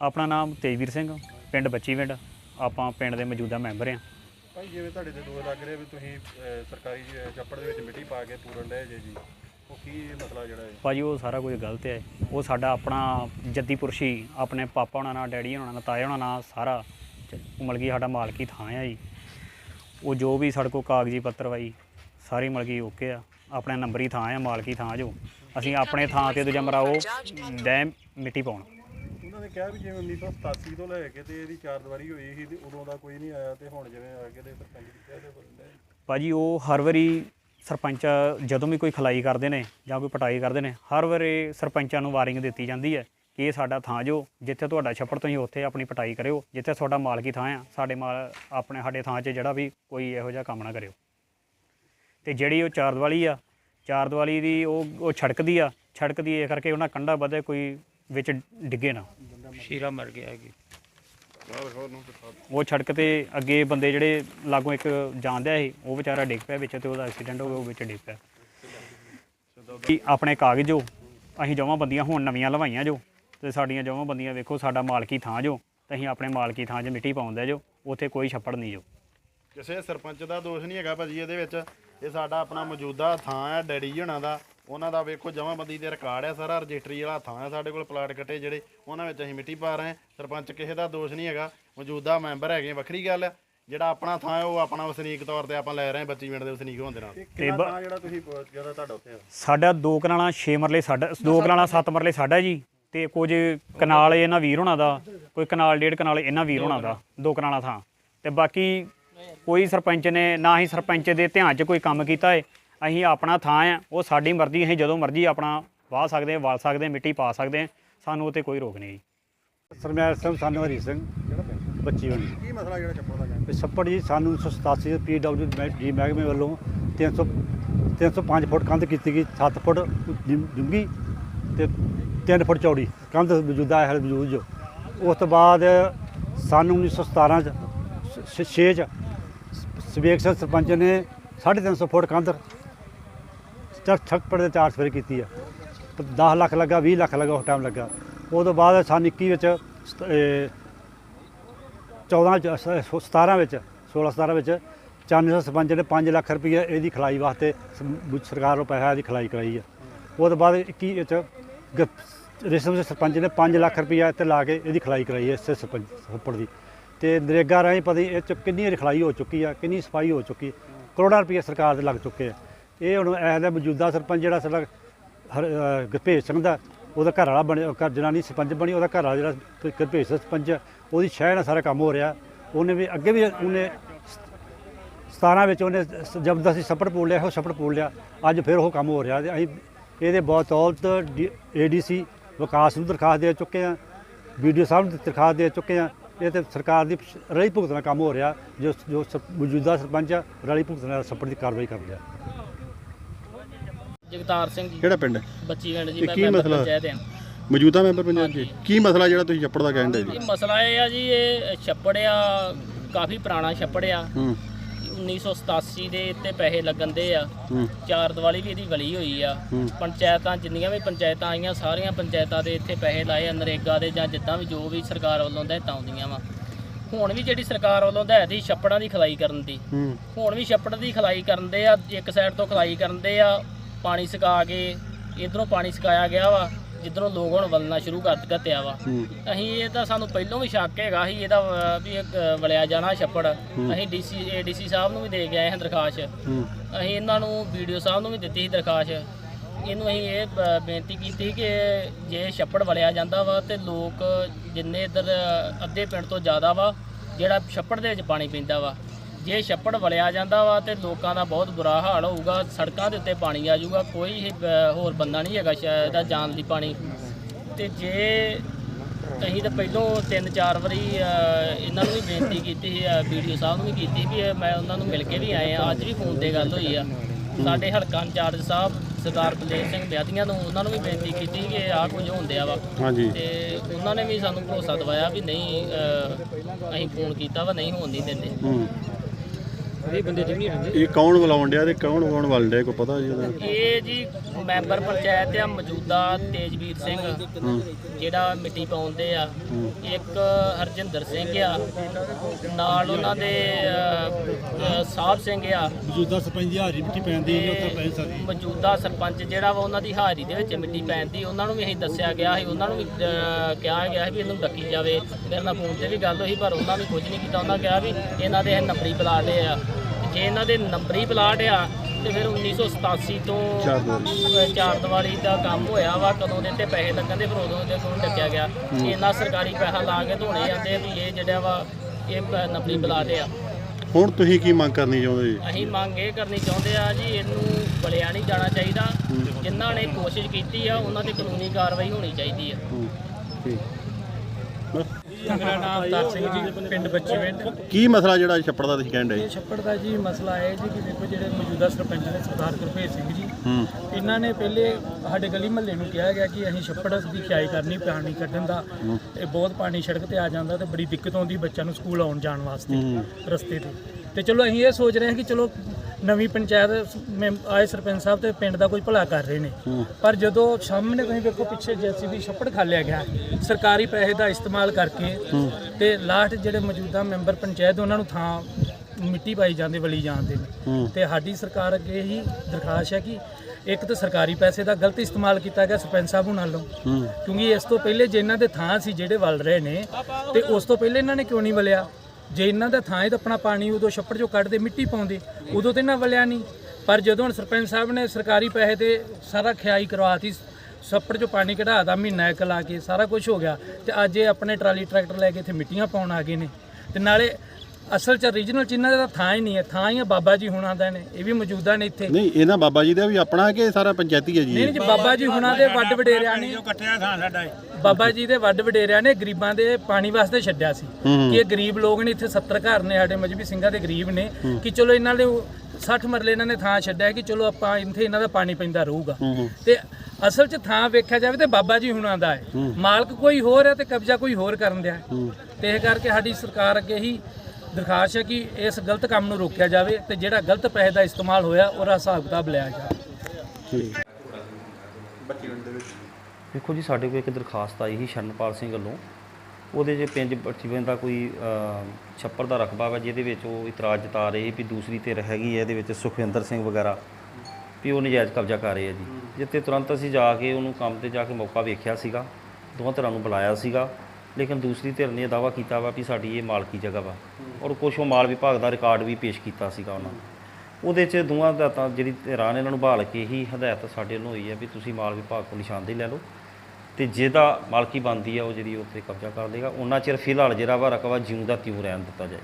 ਆਪਣਾ ਨਾਮ ਤੇਜਵੀਰ ਸਿੰਘ ਪਿੰਡ ਬੱਚੀਵਿੰਡ। ਆਪਾਂ ਪਿੰਡ ਦੇ ਮੌਜੂਦਾ ਮੈਂਬਰ ਆ ਭਾਈ ਜਿਵੇਂ ਤੁਹਾਡੇ ਤੇ ਦੋਸ਼ ਲੱਗ ਰਿਹਾ ਵੀ ਤੁਸੀਂ ਅਹ, ਸਰਕਾਰੀ ਅਹ, ਛੱਪੜ ਦੇ ਵਿੱਚ ਮਿੱਟੀ ਪਾ ਕੇ ਪੂਰਨ ਡਏ ਜੇ ਜੀ ਉਹ ਕੀ ਮਸਲਾ ਜਿਹੜਾ ਹੈ ਭਾਜੀ ਉਹ ਸਾਰਾ ਕੁਝ ਗਲਤ ਹੈ। ਉਹ ਸਾਡਾ ਆਪਣਾ ਜੱਦੀ ਪੁਰਸ਼ੀ ਆਪਣੇ ਪਾਪਾ ਹੋਣਾ ਨਾਲ ਡੈਡੀ ਹੋਣਾ ਨਾਲ ਤਾਏ ਹੋਣਾ ਨਾਲ ਸਾਰਾ ਚ- ਮਲਕੀ ਸਾਡਾ ਮਾਲਕੀ ਥਾਂ ਆ ਜੀ। ਉਹ ਜੋ ਵੀ ਸਾਡੇ ਕੋਲ ਕਾਗਜ਼ੀ ਪੱਤਰ ਵਾਈ ਸਾਰੀ ਮਲਕੀ ਓਕੇ ਆ। ਆਪਣੇ ਨੰਬਰੀ ਥਾਂ ਆ ਮਾਲਕੀ ਥਾਂ ਜੋ। ਅਸੀਂ ਆਪਣੇ ਥਾਂ ਤੇ ਦੂਜਾ ਮਰਾਓ ਡੈ ਮਿੱਟੀ ਪਾਉਣ। ਉਹਨਾਂ ਨੇ ਕਿਹਾ ਵੀ ਜਿਵੇਂ 1987 ਤੋਂ ਲੈ ਕੇ ਤੇ ਇਹਦੀ ਚਾਰ ਦੀਵਾਰੀ ਹੋਈ ਸੀ ਤੇ ਉਦੋਂ ਦਾ ਕੋਈ ਨਹੀਂ ਆਇਆ ਤੇ ਹੁਣ ਜਿਵੇਂ ਅੱਗੇ ਦੇ ਸਰਪੰਚ ਕਿਹਾ ਤੇ ਬੋਲਦੇ ਭਾਜੀ, ਉਹ ਹਰ ਵਾਰੀ ਸਰਪੰਚ ਜਦੋਂ ਵੀ ਕੋਈ ਖਲਾਈ ਕਰਦੇ ਨੇ ਜਾਂ ਕੋਈ ਪਟਾਈ ਕਰਦੇ ਨੇ, ਹਰ ਵਾਰੀ ਸਰਪੰਚਾਂ ਨੂੰ ਵਾਰਿੰਗ ਦਿੱਤੀ ਜਾਂਦੀ ਹੈ ਕਿ ਇਹ ਸਾਡਾ ਥਾਂ ਜੋ, ਜਿੱਥੇ ਤੁਹਾਡਾ ਛੱਪੜ ਤੁਸੀਂ ਉੱਥੇ ਆਪਣੀ ਪਟਾਈ ਕਰਿਓ, ਜਿੱਥੇ ਤੁਹਾਡਾ ਮਾਲਕੀ ਥਾਂ ਆ, ਸਾਡੇ ਮਾਲ, ਆਪਣੇ, ਸਾਡੇ ਥਾਂ 'ਚ ਜਿਹੜਾ ਵੀ ਕੋਈ ਇਹੋ ਜਿਹਾ ਕੰਮ ਨਾ ਕਰਿਓ। ਤੇ ਜਿਹੜੀ ਉਹ ਚਾਰ ਦੀਵਾਲੀ ਆ ਚਾਰ ਦੀਵਾਲੀ ਦੀ ਉਹ ਉਹ ਛੜਕਦੀ ਆ, ਛੜਕਦੀ ਇਹ ਕਰਕੇ ਉਹਨਾਂ ਕੰਡਾ ਵਧੇ ਕੋਈ ਵਿੱਚ ਡਿੱਗੇ ਨਾ। ਸ਼ੀਰਾ ਮਰ ਗਿਆ ਹੈਗੀ। ਉਹ ਛੜਕ ਤੇ ਅੱਗੇ ਬੰਦੇ ਜਿਹੜੇ ਲਾਗੋਂ ਇੱਕ ਜਾਂਦਿਆ ਸੀ ਉਹ ਵਿਚਾਰਾ ਡਿੱਗ ਪਿਆ ਵਿੱਚ ਤੇ ਉਹਦਾ ਐਕਸੀਡੈਂਟ ਹੋ ਗਿਆ ਉਹ ਵਿੱਚ ਡਿੱਗ ਪਿਆ। ਕਿ ਆਪਣੇ ਕਾਗਜ਼ ਜੋ ਅਸੀਂ ਜਮਾਂ ਬੰਦੀਆਂ ਹੁਣ ਨਵੀਆਂ ਲਵਾਈਆਂ ਜੋ ਤੇ ਸਾਡੀਆਂ ਜਮਾਂ ਬੰਦੀਆਂ ਵੇਖੋ ਸਾਡਾ ਮਾਲਕੀ ਥਾਂ ਜੋ ਤੇ ਅਸੀਂ ਆਪਣੇ ਮਾਲਕੀ ਥਾਂ 'ਚ ਮਿੱਟੀ ਪਾਉਂਦੇ ਜੋ ਉੱਥੇ ਕੋਈ ਛੱਪੜ ਨਹੀਂ ਜੋ। ਕਿਸੇ ਸਰਪੰਚ ਦਾ ਦੋਸ਼ ਨਹੀਂ ਹੈਗਾ ਭਾਜੀ ਇਹਦੇ ਵਿੱਚ ਇਹ ਸਾਡਾ ਆਪਣਾ ਮੌਜੂਦਾ ਥਾਂ ਹੈ ਡੈਡੀ ਹੋਣਾ ਦਾ। ਉਹਨਾਂ ਦਾ ਵੇਖੋ ਜਮਾਬੰਦੀ ਦੇ ਰਿਕਾਰਡ ਹੈ ਸਾਰਾ ਰਜਿਸਟਰੀ ਵਾਲਾ ਥਾਂ ਹੈ ਸਾਡੇ ਕੋਲ ਪਲਾਟ ਕੱਟੇ ਜਿਹੜੇ ਉਹਨਾਂ ਵਿੱਚ ਅਸੀਂ ਮਿੱਟੀ ਪਾ ਰਹੇ ਹਾਂ। ਸਰਪੰਚ ਕਿਸੇ ਦਾ ਦੋਸ਼ ਨਹੀਂ ਹੈਗਾ ਮੌਜੂਦਾ ਮੈਂਬਰ ਹੈਗੇ ਵੱਖਰੀ ਗੱਲ ਹੈ ਜਿਹੜਾ ਆਪਣਾ ਥਾਂ ਹੈ ਉਹ ਆਪਣਾ ਵਸਨੀਕ ਤੌਰ ਤੇ ਆਪਾਂ ਲੈ ਰਹੇ ਹਾਂ 25 ਮਿੰਟ ਦੇ ਵਸਨੀਕ ਹੋਣ ਦੇ ਨਾਲ। ਕਿੰਨਾ ਥਾਂ ਜਿਹੜਾ ਤੁਸੀਂ ਪ- ਜਿਹੜਾ ਤੁਹਾਡਾ ਉੱਥੇ ਆ? ਸਾਡਾ ਦੋ ਕਨਾਲਾਂ 6 ਮਰਲੇ ਸਾਡਾ ਦੋ ਕਨਾਲਾਂ 7 ਮਰਲੇ ਸਾਡਾ ਜੀ। ਤੇ ਕੁਝ ਕਨਾਲ ਇਹਨਾਂ ਵੀਰ ਹੋਣਾ ਦਾ ਕੋਈ ਕਨਾਲ ਡੇਢ ਕਨਾਲ ਇਹਨਾਂ ਵੀਰ ਹੋਣਾ ਦਾ ਦੋ ਕਨਾਲਾਂ ਥਾਂ। ਤੇ ਬਾਕੀ ਕੋਈ ਸਰਪੰਚ ਨੇ ਨਾ ਹੀ ਸਰਪੰਚ ਦੇ ਧਿਆਨ 'ਚ ਕੋਈ ਕੰਮ ਕੀਤਾ ਏ। ਅਸੀਂ ਆਪਣਾ ਥਾਂ ਆ ਉਹ ਸਾਡੀ ਮਰਜ਼ੀ ਅਸੀਂ ਜਦੋਂ ਮਰਜ਼ੀ ਆਪਣਾ ਵਾਹ ਸਕਦੇ ਹਾਂ ਵਾਲ ਸਕਦੇ ਹਾਂ ਮਿੱਟੀ ਪਾ ਸਕਦੇ ਹਾਂ ਸਾਨੂੰ ਉਹ 'ਤੇ ਕੋਈ ਰੋਕ ਨਹੀਂ ਜੀ। ਸਰਮੈਲ ਸਿੰਘ ਸਾਨੂੰ ਹਰੀ ਸਿੰਘ ਬੱਚੀ ਬਣੀ ਕੀ ਮਸਲਾ ਜਿਹੜਾ ਛੱਪੜ ਦਾ ਕਹਿੰਦੇ ਛੱਪੜ ਜੀ ਸਾਨੂੰ 1987 ਪੀਡਬਲਯੂ ਜੀ ਮਹਿਕਮੇ ਵੱਲੋਂ 300 305 ਫੁੱਟ ਕੰਧ ਕੀਤੀ ਗਈ 7 ਫੁੱਟ ਡੂੰ- ਡੂੰਘੀ ਤੇ 3 ਫੁੱਟ ਚੌੜੀ। ਕੰਧ ਮੌਜੂਦਾ ਹੈ ਮੌਜੂਦ ਜੋ। ਉਸ ਤੋਂ ਬਾਅਦ ਸਾਨੂੰ 1917 ਚ 6 ਚ ਸਵੇਕ ਸਿੰਘ ਸਰਪੰਚ ਨੇ 350 ਫੁੱਟ ਕੰਧ ਚੱਕ ਛੱਪੜ ਦੇ ਚਾਰ ਸਵੇਰ ਕੀਤੀ ਆ। 10 ਲੱਖ ਲੱਗਾ 20 ਲੱਖ ਲੱਗਾ, ਉਸ ਟਾਈਮ ਲੱਗਾ। ਉਹ ਤੋਂ ਬਾਅਦ ਸਨ 21 ਵਿੱਚ, ਸਤ- ਇਹ 14 ਚ ਸ- 17 ਵਿੱਚ 16 17 ਵਿੱਚ ਚਾਨਣ ਸਰਪੰਚ ਨੇ 5 ਲੱਖ ਰੁਪਏ ਇਹਦੀ ਖਲਾਈ ਵਾਸਤੇ ਸਰਕਾਰ ਨੂੰ ਪੈਸਾ ਇਹਦੀ ਖਲਾਈ ਕਰਾਈ ਆ। ਉਹ ਤੋਂ ਬਾਅਦ 21 ਵਿੱਚ ਗ- ਰੇਸ਼ਮ ਸਰਪੰਚ ਨੇ 5 ਲੱਖ ਰੁਪਏ ਇੱਥੇ ਲਾ ਕੇ ਇਹਦੀ ਖਲਾਈ ਕਰਾਈ ਹੈ ਇਸੇ ਸਰਪੰਚ ਛੱਪੜ ਦੀ। ਤੇ ਨਰੇਗਾ ਰਾਹੀਂ ਪਤਾ ਇਹ ਚ ਕਿੰਨੀ ਵਾਰੀ ਹੋ ਚੁੱਕੀ ਆ, ਕਿੰਨੀ ਸਫ਼ਾਈ ਹੋ ਚੁੱਕੀ ਕਰੋੜਾਂ ਰੁਪਏ ਸਰਕਾਰ ਦੇ ਲੱਗ ਚੁੱਕੇ ਆ। ਇਹ ਹੁਣ ਇਹ ਦਾ ਮੌਜੂਦਾ ਸਰਪੰਚ ਜਿਹੜਾ ਸਾਡਾ ਹਰ ਅ, ਸਿੰਘ ਦਾ ਉਹਦਾ ਘਰ ਵਾਲਾ ਬਣਿਆ ਘਰ ਜਨਾਨੀ ਸਰਪੰਚ ਬਣੀ ਉਹਦਾ ਘਰ ਵਾਲਾ ਜਿਹੜਾ ਗੁਰਭੇਜ ਸਰਪੰਚ ਉਹਦੀ ਸ਼ਹਿ ਨਾਲ ਸਾਰਾ ਕੰਮ ਹੋ ਰਿਹਾ। ਉਹਨੇ ਵੀ ਅੱਗੇ ਵੀ ਉਹਨੇ 17 ਵਿੱਚ ਉਹਨੇ ਜ਼ਬਰਦਸਤੀ ਛੱਪੜ ਪੂਲ ਲਿਆ ਉਹ ਛੱਪੜ ਪੂਲ ਲਿਆ। ਅੱਜ ਫਿਰ ਉਹ ਕੰਮ ਹੋ ਰਿਹਾ ਤੇ ਅਸੀਂ ਇਹਦੇ ਬਹੁਤ ਬਤੌਲਤ ਏਡੀਸੀ ਵਿਕਾਸ ਨੂੰ ਦਰਖਾਸਤ ਦੇ ਚੁੱਕੇ ਆ ਵੀਡੀਓ ਸਾਹਿਬ ਨੂੰ ਦਰਖਾਸਤ ਦੇ ਚੁੱਕੇ ਆ ਇਹ ਤੇ ਸਰਕਾਰ ਦੀ ਰਲੀ ਭੁਗਤ ਨਾਲ ਕੰਮ ਹੋ ਰਿਹਾ ਜੋ ਜੋ ਮੌਜੂਦਾ ਸਰਪੰਚ ਆ ਰਲੀ ਭੁਗਤ ਨਾਲ ਛੱਪੜ ਦੀ ਕਾਰਵਾਈ ਕਰ ਰਿਹਾ। ਜਗਤਾਰ ਸਿੰਘ ਜੀ। ਕਿਹੜਾ ਪਿੰਡ? ਬੱਚੀ ਪਿੰਡ ਜੀ ਮੈਂ ਕੀ ਮੈਂਬਰ ਮਸਲਾ? ਪੰਚਾਇਤ ਹਾਂ। ਮੌਜੂਦਾ ਮੈਂਬਰ ਪੰਜਾਬ ਜੀ ਕੀ ਮਸਲਾ ਜਿਹੜਾ ਤੁਸੀਂ ਛੱਪੜ ਦਾ ਕਹਿੰਦੇ ਜੀ? ਇਹ ਮਸਲਾ ਇਹ ਆ ਜੀ ਇਹ ਛੱਪੜ ਆ ਕਾਫੀ ਪੁਰਾਣਾ ਛੱਪੜ ਆ। ਹੂੰ। 1987 ਦੇ ਇੱਥੇ ਪੈਸੇ ਲੱਗਣ ਦੇ ਆ। ਹੂੰ। ਚਾਰ ਦੀਵਾਲੀ ਵੀ ਇਹਦੀ ਵਲੀ ਹੋਈ ਆ। ਹੂੰ। ਪੰਚਾਇਤਾਂ ਜਿੰਨੀਆਂ ਵੀ ਪੰਚਾਇਤਾਂ ਆਈਆਂ ਸਾਰੀਆਂ ਪੰਚਾਇਤਾਂ ਦੇ ਇੱਥੇ ਪੈਸੇ ਲਾਏ ਆ ਨਰੇਗਾ ਦੇ ਜਾਂ ਜਿੱਦਾਂ ਵੀ ਜੋ ਵੀ ਸਰਕਾਰ ਵੱਲੋਂ ਹਦਾਇਤਾਂ ਆਉਂਦੀਆਂ ਵਾ। ਹੁਣ ਵੀ ਜਿਹੜੀ ਸਰਕਾਰ ਵੱਲੋਂ ਹਦਾਇਤ ਸੀ ਛੱਪੜਾਂ ਦੀ ਖਲਾਈ ਕਰਨ ਦੀ। ਹੂੰ। ਹੁਣ ਵੀ ਛੱਪੜ ਦੀ ਖਲਾਈ ਕਰਨ ਦੇ ਆ ਇੱਕ ਸਾਈਡ ਤੋਂ ਖਲਾਈ ਕਰਨ ਦੇ ਆ ਪਾਣੀ ਸੁਕਾ ਕੇ ਇਧਰੋਂ ਪਾਣੀ ਸੁਕਾਇਆ ਗਿਆ ਵਾ ਜਿੱਧਰੋਂ ਲੋਕ ਹੁਣ ਵਲਣਾ ਸ਼ੁਰੂ ਕਰ ਦਿੱਤਿਆ ਵਾ। ਅਸੀਂ ਇਹ ਤਾਂ ਸਾਨੂੰ ਪਹਿਲਾਂ ਵੀ ਸ਼ੱਕ ਹੈਗਾ ਸੀ ਇਹਦਾ ਵੀ ਅਹ, ਵਲਿਆ ਜਾਣਾ ਛੱਪੜ। ਅਸੀਂ ਡੀਸੀ ਏਡੀਸੀ ਸਾਹਿਬ ਨੂੰ ਵੀ ਦੇ ਕੇ ਆਏ ਹਾਂ। ਦਰਖਾਸਤ ਅਸੀਂ ਇਹਨਾਂ ਨੂੰ ਵੀਡੀਓ ਸਾਹਿਬ ਨੂੰ ਵੀ ਦਿੱਤੀ ਸੀ ਦਰਖਾਸਤ ਇਹਨੂੰ ਅਸੀਂ ਇਹ ਬੇਨਤੀ ਕੀਤੀ ਕਿ ਜੇ ਛੱਪੜ ਵਲਿਆ ਜਾਂਦਾ ਵਾ ਤੇ ਲੋਕ ਜਿੰਨੇ ਇੱਧਰ ਅੱਧੇ ਪਿੰਡ ਤੋਂ ਜ਼ਿਆਦਾ ਵਾ ਜਿਹੜਾ ਛੱਪੜ ਦੇ ਵਿੱਚ ਪਾਣੀ ਪੀਂਦਾ ਵਾ ਜੇ ਛੱਪੜ ਵਲਿਆ ਜਾਂਦਾ ਵਾ ਤੇ ਲੋਕਾਂ ਦਾ ਬਹੁਤ ਬੁਰਾ ਹਾਲ ਹੋਊਗਾ ਸੜਕਾਂ ਦੇ ਉੱਤੇ ਪਾਣੀ ਆ ਜਾਊਗਾ ਕੋਈ ਹੋਰ ਬੰਦਾ ਨਹੀਂ ਹੈਗਾ ਸ਼ਾਇਦ ਇਹਦਾ ਜਾਣ ਲਈ ਪਾਣੀ। ਤੇ ਜੇ ਅਸੀਂ ਤਾਂ ਪਹਿਲੋਂ ਤਿੰਨ ਚਾਰ ਵਾਰੀ ਇਹਨਾਂ ਨੂੰ ਵੀ ਬੇਨਤੀ ਕੀਤੀ ਸੀ ਵੀਡੀਓ ਸਾਹਿਬ ਨੂੰ ਵੀ ਕੀਤੀ ਵੀ ਮੈਂ ਉਹਨਾਂ ਨੂੰ ਮਿਲ ਕੇ ਵੀ ਆਏ ਆ ਅੱਜ ਵੀ ਫੋਨ ਤੇ ਗੱਲ ਹੋਈ ਆ। ਸਾਡੇ ਹਲਕਾ ਇੰਚਾਰਜ ਸਾਹਿਬ ਸਰਦਾਰ ਬਲਦੇਵ ਸਿੰਘ ਵਿਆਦੀਆਂ ਨੂੰ ਉਹਨਾਂ ਨੂੰ ਵੀ ਬੇਨਤੀ ਕੀਤੀ ਕਿ ਆਹ ਕੁਝ ਹੁੰਦਿਆ ਵਾ। ਹਾਂਜੀ। ਤੇ ਉਹਨਾਂ ਨੇ ਵੀ ਸਾਨੂੰ ਭਰੋਸਾ ਦਿਵਾਇਆ ਵੀ ਨਹੀਂ ਅਸੀਂ ਫੋਨ ਕੀਤਾ ਵਾ ਨਹੀਂ ਹੋਣ ਨਹੀਂ ਦਿੰਦੇ। ਇਹ ਕੌਣ ਬੁਲਾਉਣ ਡਿਆ ਤੇ ਕੌਣ ਕੌਣ ਵੱਲ ਡਿਆ ਕੋਈ ਪਤਾ ਜੀ ਉਹਦਾ? ਇਹ ਜੀ ਮੈਂਬਰ ਪੰਚਾਇਤ ਆ ਮੌਜੂਦਾ ਤੇਜਵੀਰ ਸਿੰਘ ਜਿਹੜਾ ਮਿੱਟੀ ਪਾਉਂਦੇ ਆ। ਇੱਕ ਹਰਜਿੰਦਰ ਸਿੰਘ ਆ ਨਾਲ ਉਹਨਾਂ ਦੇ ਸਾਹਿਬ ਸਿੰਘ ਆ। ਮੌਜੂਦਾ ਸਰਪੰਚ ਦੀ ਹਾਜ਼ਰੀ ਮਿੱਟੀ ਪੈਂਦੀ ਹੈ ਉੱਥੇ ਪੈਸੇ ਸਾਰੀ। ਮੌਜੂਦਾ ਸਰਪੰਚ ਜਿਹੜਾ ਵਾ ਉਹਨਾਂ ਦੀ ਹਾਜ਼ਰੀ ਦੇ ਵਿੱਚ ਮਿੱਟੀ ਪੈਂਦੀ ਉਹਨਾਂ ਨੂੰ ਵੀ ਅਸੀਂ ਦੱਸਿਆ ਗਿਆ ਸੀ ਉਹਨਾਂ ਨੂੰ ਵੀ ਕਿਹਾ ਗਿਆ ਸੀ ਵੀ ਇਹਨੂੰ ਡੱਕੀ ਜਾਵੇ। ਮੇਰੇ ਨਾਲ ਫੋਨ ਤੇ ਵੀ ਗੱਲ ਹੋਈ ਪਰ ਉਹਨਾਂ ਵੀ ਕੁਝ ਨਹੀਂ ਕੀਤਾ। ਉਹਨਾਂ ਕਿਹਾ ਵੀ ਇਹਨਾਂ ਦੇ ਇਹ ਨੰਬਰੀ ਪਲਾਟ ਆ। ਜੇ ਇਹਨਾਂ ਦੇ ਨੰਬਰੀ ਪਲਾਟ ਆ ਤੇ ਫਿਰ 1987 ਤੋਂ ਚਾਰ ਦੀਵਾਰੀ। ਅਹ, ਚਾਰ ਦੀਵਾਰੀ ਦਾ ਕੰਮ ਹੋਇਆ ਵਾ ਕਦੋਂ ਦੇ ਤੇ ਪੈਸੇ ਲੱਗਣ ਦੇ ਫਿਰ ਉਦੋਂ ਦੇ ਕੋਲ ਡੱਕਿਆ ਗਿਆ। ਇਹਨਾਂ ਸਰਕਾਰੀ ਪੈਸਾ ਲਾ ਕੇ ਧੋਣੇ ਜਾਂਦੇ ਵੀ ਇਹ ਜਿਹੜਾ ਵਾ ਇਹ ਪ- ਨੰਬਰੀ ਪਲਾਟ ਆ। ਹੁਣ ਤੁਸੀਂ ਕੀ ਮੰਗ ਕਰਨੀ ਚਾਹੁੰਦੇ ਜੀ? ਅਸੀਂ ਮੰਗ ਇਹ ਕਰਨੀ ਚਾਹੁੰਦੇ ਆ ਜੀ ਇਹਨੂੰ ਬਲਿਆ ਨਹੀਂ ਜਾਣਾ ਚਾਹੀਦਾ। ਜਿਨ੍ਹਾਂ ਨੇ ਕੋਸ਼ਿਸ਼ ਕੀਤੀ ਆ ਉਹਨਾਂ ਤੇ ਕਾਨੂੰਨੀ ਕਾਰਵਾਈ ਹੋਣੀ ਚਾਹੀਦੀ ਆ। ਹੂੰ, ਠੀਕ। ਬਸ। ਮੇਰਾ ਨਾਮ ਅਵਤਾਰ ਸਿੰਘ ਜੀ ਪਿੰਡ ਬੱਚੀਵਿੰਡ। ਕੀ ਮਸਲਾ ਜਿਹੜਾ ਛੱਪੜ ਦਾ ਤੁਸੀਂ ਡਏ? ਇਹ ਛੱਪੜ ਦਾ ਜੀ ਮਸਲਾ ਹੈ ਜੀ ਕਿ ਦੇਖੋ ਜਿਹੜੇ ਮੌਜੂਦਾ ਸਰਪੰਚ ਨੇ ਸਰਦਾਰ ਗੁਰਭੇਜ ਸਿੰਘ ਜੀ ਇਹਨਾਂ ਨੇ ਪਹਿਲੇ ਸਾਡੇ ਗਲੀ ਮਹੱਲੇ ਨੂੰ ਕਿਹਾ ਗਿਆ ਕਿ ਅਸੀਂ ਛੱਪੜ ਦੀ ਖਿਆਈ ਕਰਨੀ ਪਾਣੀ ਕੱਢਣ ਦਾ। ਇਹ ਬਹੁਤ ਪਾਣੀ ਸੜਕ ਤੇ ਆ ਜਾਂਦਾ ਤੇ ਬੜੀ ਦਿੱਕਤ ਆਉਂਦੀ ਬੱਚਿਆਂ ਨੂੰ ਸਕੂਲ ਆਉਣ ਜਾਣ ਵਾਸਤੇ ਰਸਤੇ ਤੇ। ਤੇ ਚਲੋ ਅਸੀਂ ਇਹ ਸੋਚ ਰਹੇ ਹਾਂ ਕਿ ਚਲੋ ਨਵੀਂ ਪੰਚਾਇਤ ਮੈਂਬ- ਆਏ ਸਰਪੰਚ ਸਾਹਿਬ ਤੇ ਪਿੰਡ ਦਾ ਕੋਈ ਭਲਾ ਕਰ ਰਹੇ ਨੇ। ਪਰ ਜਦੋਂ ਸਾਹਮਣੇ ਤੁਸੀਂ ਵੇਖੋ ਪਿੱਛੇ ਜੈਸੀਬੀ ਛੱਪੜ ਖਾਲਿਆ ਗਿਆ। ਸਰਕਾਰੀ ਪੈਸੇ ਦਾ ਇਸਤੇਮਾਲ ਕਰਕੇ ਤੇ ਲਾਸਟ ਜਿਹੜੇ ਮੌਜੂਦਾ ਮੈਂਬਰ ਪੰਚਾਇਤ ਉਹਨਾਂ ਨੂੰ ਥਾਂ ਮਿੱਟੀ ਪਾਈ ਜਾਂਦੇ ਵਲੀ ਜਾਂਦੇ ਨੇ। ਤੇ ਸਾਡੀ ਸਰਕਾਰ ਅੱਗੇ ਹੀ ਦਰਖਾਸਤ ਹੈ ਕਿ ਇੱਕ ਤਾਂ ਸਰਕਾਰੀ ਪੈਸੇ ਦਾ ਗਲਤ ਇਸਤੇਮਾਲ ਕੀਤਾ ਗਿਆ ਸਰਪੰਚ ਸਾਹਿਬ ਹੁਣਾਂ ਵੱਲੋਂ। ਕਿਉਂਕਿ ਇਸ ਤੋਂ ਪਹਿਲੇ ਜੇ ਇਹਨਾਂ ਦੇ ਥਾਂ ਸੀ ਜਿਹੜੇ ਵਲ ਰਹੇ ਨੇ ਤੇ ਉਸ ਤੋਂ ਪਹਿਲੇ ਇਹਨਾਂ ਨੇ ਕਿਉਂ ਨਹੀਂ ਵਲਿਆ? ਜੇ ਇਹਨਾਂ ਦਾ ਥਾਂ ਹੈ ਤਾਂ ਆਪਣਾ ਪਾਣੀ ਉਦੋਂ ਛੱਪੜ ਚੋਂ ਕੱਢਦੇ, ਮਿੱਟੀ ਪਾਉਂਦੇ, ਉਦੋਂ ਤੇ ਇਹਨਾਂ ਵਲਿਆ ਨਹੀਂ। ਪਰ ਜਦੋਂ ਹੁਣ ਸਰਪੰਚ ਸਾਹਿਬ ਨੇ ਸਰਕਾਰੀ ਪੈਸੇ ਤੇ ਸਾਰਾ ਖਿਆਈ ਕਰਵਾਤੀ, ਛੱਪੜ ਚੋਂ ਪਾਣੀ ਕਢਾਦਾ ਮਹੀਨਾ ਇੱਕ ਲਾ ਕੇ, ਸਾਰਾ ਕੁਝ ਹੋ ਗਿਆ। ਤੇ ਅੱਜ ਇਹ ਆਪਣੇ ਟਰਾਲੀ ਟਰੈਕਟਰ ਲੈ ਕੇ ਇੱਥੇ ਮਿੱਟੀਆਂ ਪਾਉਣ ਆ ਗਏ ਨੇ। ਤੇ ਨਾਲੇ ਅਸਲ ਚ ਰੀਜਨਲ ਚਿੰਨਾ ਦਾ ਥਾਂ ਹੀ ਨਹੀਂ ਹੈ ਥਾਂ ਹੀ ਹੈ ਬਾਬਾ ਜੀ ਹੁਣਾਂ ਦਾ ਨੇ ਇਹ ਵੀ ਮੌਜੂਦਾ ਨੇ ਇੱਥੇ। ਨਹੀਂ ਇਹਨਾਂ ਬਾਬਾ ਜੀ ਦਾ ਵੀ ਆਪਣਾ ਕਿ ਸਾਰਾ ਪੰਚਾਇਤੀ ਹੈ ਜੀ ਨਹੀਂ ਇਹ? ਜੀ ਬਾਬਾ ਜੀ ਹੁਣਾਂ ਦੇ ਵੱਡ ਵਡੇਰਿਆਂ ਨੇ। ਬਾਬਾ ਜੀ ਦੇ ਵੱਡ ਵਡੇਰਿਆਂ ਨੇ ਗਰੀਬਾਂ ਦੇ ਪਾਣੀ ਵਾਸਤੇ ਛੱਡਿਆ ਸੀ। ਕਿ ਇਹ ਗਰੀਬ ਲੋਕ ਨੇ ਇੱਥੇ 70 ਘਰ ਨੇ ਸਾਡੇ ਮਜਬੀ ਸਿੰਘਾਂ ਦੇ ਗਰੀਬ ਨੇ। ਕਿ ਚਲੋ ਇਹਨਾਂ ਦੇ 60 ਮਰਲੇ ਇਹਨਾਂ ਨੇ ਥਾਂ ਛੱਡਿਆ ਕਿ ਚਲੋ ਆਪਾਂ ਇੱਥੇ ਇਹਨਾਂ ਦਾ ਪਾਣੀ ਪੈਂਦਾ ਰਹੂਗਾ। ਤੇ ਅਸਲ 'ਚ ਥਾਂ ਵੇਖਿਆ ਜਾਵੇ ਤੇ ਬਾਬਾ ਜੀ ਹੁਣਾਂ ਦਾ ਹੈ। ਮਾਲਕ ਕੋਈ ਹੋਰ ਹੈ ਤੇ ਕਬਜ਼ਾ ਕੋਈ ਹੋਰ ਕਰਨ ਦਿਆ। ਤੇ ਇਹ ਕਰਕੇ ਸਾਡੀ ਸਰਕਾਰ ਅੱਗੇ ਹੀ ਦਰਖਾਸਤ ਹੈ ਕਿ ਇਸ ਗਲਤ ਕੰਮ ਨੂੰ ਰੋਕਿਆ ਜਾਵੇ ਤੇ ਜਿਹੜਾ ਗਲਤ ਪੈਸੇ ਦਾ ਇਸਤੇਮਾਲ ਹੋਇਆ ਉਹਦਾ ਹਿਸਾਬ ਕਿਤਾਬ ਲਿਆ ਜਾਵੇ। ਦੇਖੋ ਜੀ ਸਾਡੇ ਕੋਲ ਇੱਕ ਦਰਖਾਸਤ ਆਈ ਸੀ ਸ਼ਰਨਪਾਲ ਸਿੰਘ ਵੱਲੋਂ। ਉਹਦੇ 'ਚ ਪਿੰਡ ਬਚੀਵਨ ਦਾ ਕੋਈ ਅ, ਛੱਪੜ ਦਾ ਰਕਬਾ ਵਾ ਜਿਹਦੇ ਵਿੱਚ ਉਹ ਇਤਰਾਜ਼ ਜਤਾ ਰਹੇ ਵੀ ਦੂਸਰੀ ਧਿਰ ਹੈਗੀ ਹੈ ਇਹਦੇ ਵਿੱਚ ਸੁਖਵਿੰਦਰ ਸਿੰਘ ਵਗੈਰਾ ਵੀ ਉਹ ਨਜਾਇਜ਼ ਕਬਜ਼ਾ ਕਰ ਰਹੇ ਆ ਜੀ। ਜਿੱਥੇ ਤੁਰੰਤ ਅਸੀਂ ਜਾ ਕੇ ਉਹਨੂੰ ਕੰਮ ਤੇ ਜਾ ਕੇ ਮੌਕਾ ਵੇਖਿਆ ਸੀਗਾ ਦੋਵਾਂ ਧਿਰਾਂ ਨੂੰ ਬੁਲਾਇਆ ਸੀਗਾ। ਲੇਕਿਨ ਦੂਸਰੀ ਧਿਰ ਨੇ ਦਾਵਾ ਕੀਤਾ ਵਾ ਵੀ ਸਾਡੀ ਇਹ ਮਾਲਕੀ ਜਗ੍ਹਾ ਵਾ। ਔਰ ਕੁਛ ਉਹ ਮਾਲ ਵਿਭਾਗ ਦਾ ਰਿਕਾਰਡ ਵੀ ਪੇਸ਼ ਕੀਤਾ ਸੀਗਾ ਉਹਨਾਂ ਨੇ। ਉਹਦੇ 'ਚ ਦੋਵਾਂ ਦਾ ਤਾਂ ਜਿਹੜੀ ਧਿਰਾਂ ਨੇ ਇਹਨਾਂ ਨੂੰ ਬਹਾਲ ਕੇ ਹੀ ਹਦਾਇਤ ਸਾਡੇ ਵੱਲੋਂ ਹੋਈ ਹੈ ਵੀ ਤੁਸੀਂ ਮਾਲ ਵਿਭਾਗ ਕੋਲ ਨਿਸ਼ਾਨਦੇਹੀ ਲੈ ਲਓ ਤੇ ਜਿਹਦਾ ਮਾਲਕੀ ਬਣਦੀ ਆ ਉਹ ਜਿਹੜੀ ਉੱਥੇ ਕਬਜ਼ਾ ਕਰ ਲੇਗਾ ਉਹਨਾਂ ਚਿਰ ਫਿਲਹਾਲ ਜਿਹੜਾ ਵਾ ਰਕਬਾ ਜਿਉਂ ਦਾ ਤਿਉਂ ਰਹਿਣ ਦਿੱਤਾ ਜਾਏ।